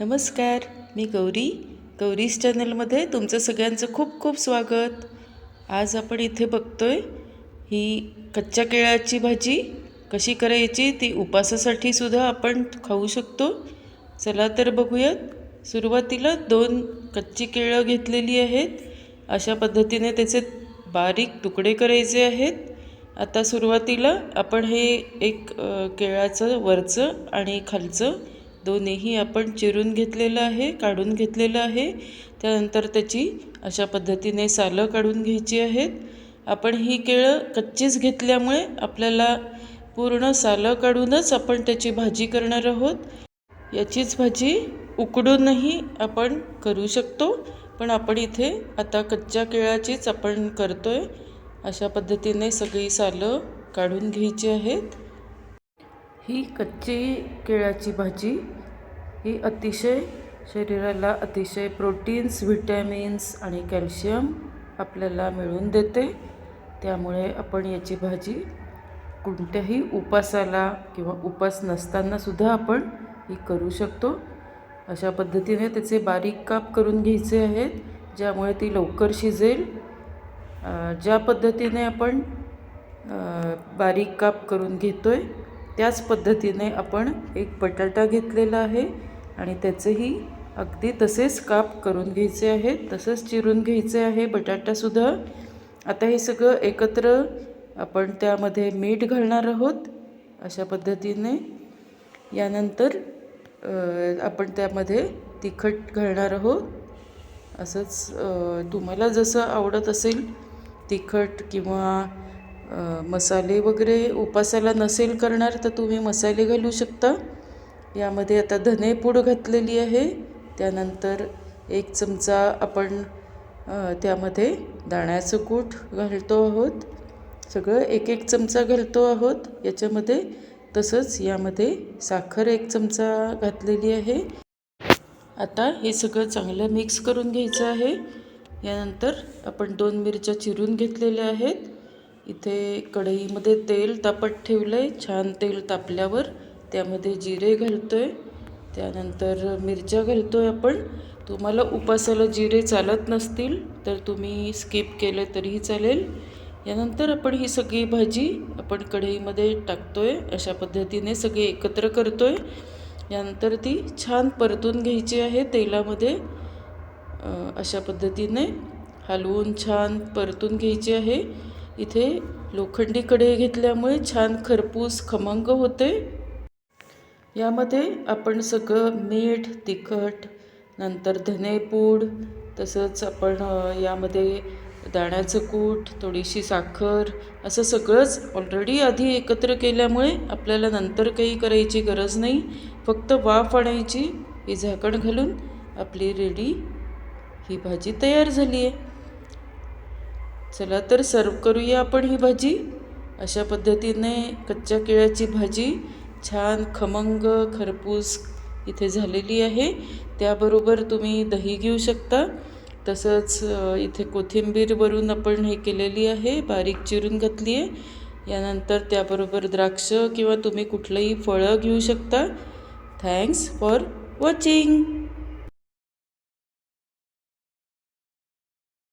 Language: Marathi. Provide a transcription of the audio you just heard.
नमस्कार मी गौरी. गौरीज चॅनलमध्ये तुमचं सगळ्यांचं खूप खूप स्वागत. आज आपण इथे बघतोय ही कच्च्या केळाची भाजी कशी करायची ती उपासासाठी सुद्धा आपण खाऊ शकतो. चला तर बघूयात. सुरुवातीला दोन कच्ची केळं घेतलेली आहेत. अशा पद्धतीने त्याचे बारीक तुकडे करायचे आहेत. आता सुरुवातीला आपण हे एक केळाचं वरचं आणि खालचं दोन्हीही आपण चिरून घेतलेलं आहे काढून घेतलेलं आहे. त्यानंतर त्याची अशा पद्धतीने सालं काढून घ्यायची आहेत. आपण ही केळं कच्चीच घेतल्यामुळे आपल्याला पूर्ण सालं काढूनच आपण त्याची भाजी करणार आहोत. याचीच भाजी उकडूनही आपण करू शकतो पण आपण इथे आता कच्च्या केळाचीच आपण करतो आहे अशा पद्धतीने सगळी सालं काढून घ्यायची आहेत. ही कच्ची केळाची भाजी ही अतिशय शरीराला अतिशय प्रोटीन्स व्हिटॅमिन्स आणि कॅल्शियम आपल्याला मिळून देते. त्यामुळे आपण याची भाजी कोणत्याही उपासाला किंवा उपास नसतानासुद्धा आपण ही करू शकतो. अशा पद्धतीने त्याचे बारीक काप करून घ्यायचे आहेत ज्यामुळे ती लवकर शिजेल. ज्या पद्धतीने आपण बारीक काप करून घेतो आहे त्याच पद्धतीने आपण एक बटाटा घेतलेला आहे. आणि त्याचेही अगदी तसेच काप करून घ्यायचे आहेत तसंच चिरून घ्यायचे आहे बटाटासुद्धा आता हे सगळं एकत्र आपण त्यामध्ये मीठ घालणार आहोत अशा पद्धतीने. यानंतर आपण त्यामध्ये तिखट घालणार आहोत. असंच तुम्हाला जसं आवडत असेल तिखट किंवा मसाले वगैरे उपासाला नसेल करणार तर तुम्ही मसाले घालू शकता. यामध्ये आता धनेपूड घातलेली आहे. त्यानंतर एक चमचा आपण त्यामध्ये दाण्याचं कूट घालतो आहोत. सगळं एक एक चमचा घालतो आहोत. याच्यामध्ये तसंच यामध्ये साखर एक चमचा घातलेली आहे. आता हे सगळं चांगलं मिक्स करून घ्यायचं आहे. यानंतर आपण दोन मिरच्या चिरून घेतलेल्या आहेत. इथे कढईमध्ये तेल तापत ठेवलं आहे छान तेल तापल्यावर त्यामध्ये जिरे घालतो आहे त्यानंतर मिरच्या घालतो आहे आपण. तुम्हाला उपासाला जिरे चालत नसतील तर तुम्ही स्किप केलं तरीही चालेल. यानंतर आपण ही सगळी भाजी आपण कढईमध्ये टाकतो आहे अशा पद्धतीने सगळी एकत्र करतो आहे यानंतर ती छान परतून घ्यायची आहे तेलामध्ये. अशा पद्धतीने हलवून छान परतून घ्यायची आहे. इथे लोखंडी कढई घेतल्यामुळे छान खरपूस खमंग होते. यामध्ये आपण सगळं मीठ तिखट नंतर धनेपूड तसंच आपण यामध्ये दाण्याचं कूट थोडीशी साखर असं सगळंच ऑलरेडी आधी एकत्र केल्यामुळे आपल्याला नंतर काही करायची गरज नाही. फक्त वाफ आणायची ही झाकण घालून आपली रेडी ही भाजी तयार झाली आहे. चला तर सर्व करूया आपण ही भाजी. अशा पद्धतीने कच्च्या केळ्याची भाजी छान खमंग खरपूस इथे झालेली आहे. त्याबरोबर तुम्ही दही घेऊ शकता. तसंच इथे कोथिंबीरवरून आपण हे केलेली आहे. बारीक चिरून घातली आहे यानंतर त्याबरोबर द्राक्ष किंवा तुम्ही कुठलंही फळं घेऊ शकता. Thanks for watching